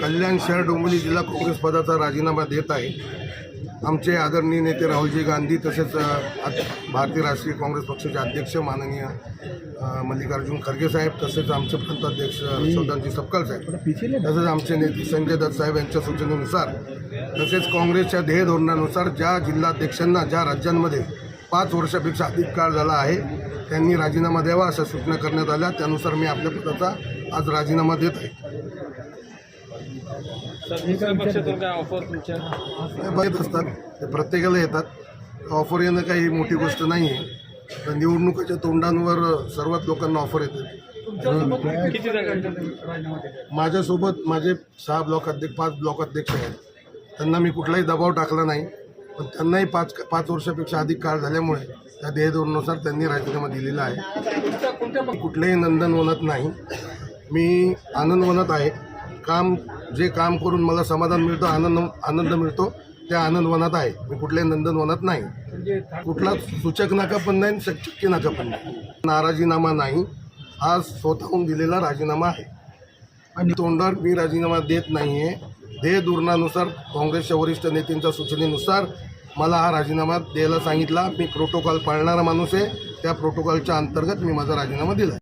कल्याण शहर डोंबिवली जिल्हा काँग्रेस पदाचा राजीनामा देत आहे. आमचे आदरणीय नेते राहुलजी गांधी तसेच भारतीय राष्ट्रीय काँग्रेस पक्षाचे अध्यक्ष माननीय मल्लिकार्जुन खरगे साहेब तसेच आमचे प्रांताध्यक्ष सौदांजी सपकाळ साहेब तसेच आमचे नेते संजय दत्त साहेब यांच्या सूचनेनुसार तसेच काँग्रेसच्या ध्येय धोरणानुसार ज्या जिल्हाध्यक्षांना ज्या राज्यांमध्ये पाच वर्षापेक्षा अधिक काळ झाला आहे त्यांनी राजीनामा द्यावा अशा सूचना करण्यात आल्या. त्यानुसार मी आपल्या पदाचा आज राजीनामा देत आहे. पक्षातून काय ऑफर तुमच्या? हे येत असतात ते प्रत्येकाला येतात. ऑफर येणं काही मोठी गोष्ट नाही आहे. तर निवडणुकीच्या तोंडांवर सर्वात लोकांना ऑफर येतात. किती जागा माझ्यासोबत माझे सहा ब्लॉक अध्यक्ष पाच ब्लॉक अध्यक्ष आहेत. त्यांना मी कुठलाही दबाव टाकला नाही. पण त्यांनाही पाच पाच वर्षापेक्षा अधिक काळ झाल्यामुळे त्या ध्येयधोरणानुसार त्यांनी राजीनामा दिलेला आहे. कुठलेही नंदनवनात नाही. मी आनंदवनात आहे. काम जे काम करून मला समाधान मिळतं आनंद आनंद मिळतो त्या आनंदवनात आहे. मी कुठल्याही नंदनवनात नाही. कुठला सूचक नाका पण नाही शक्य नाका पण नाही. नाराजीनामा नाही. हा स्वतःहून दिलेला राजीनामा आहे. आणि तोंडावर मी राजीनामा देत नाही आहे ध्येय धोरणानुसार काँग्रेसच्या वरिष्ठ नेत्यांच्या सूचनेनुसार मला हा राजीनामा द्यायला सांगितला. मी प्रोटोकॉल पाळणारा माणूस आहे. त्या प्रोटोकॉलच्या अंतर्गत मी माझा राजीनामा दिला.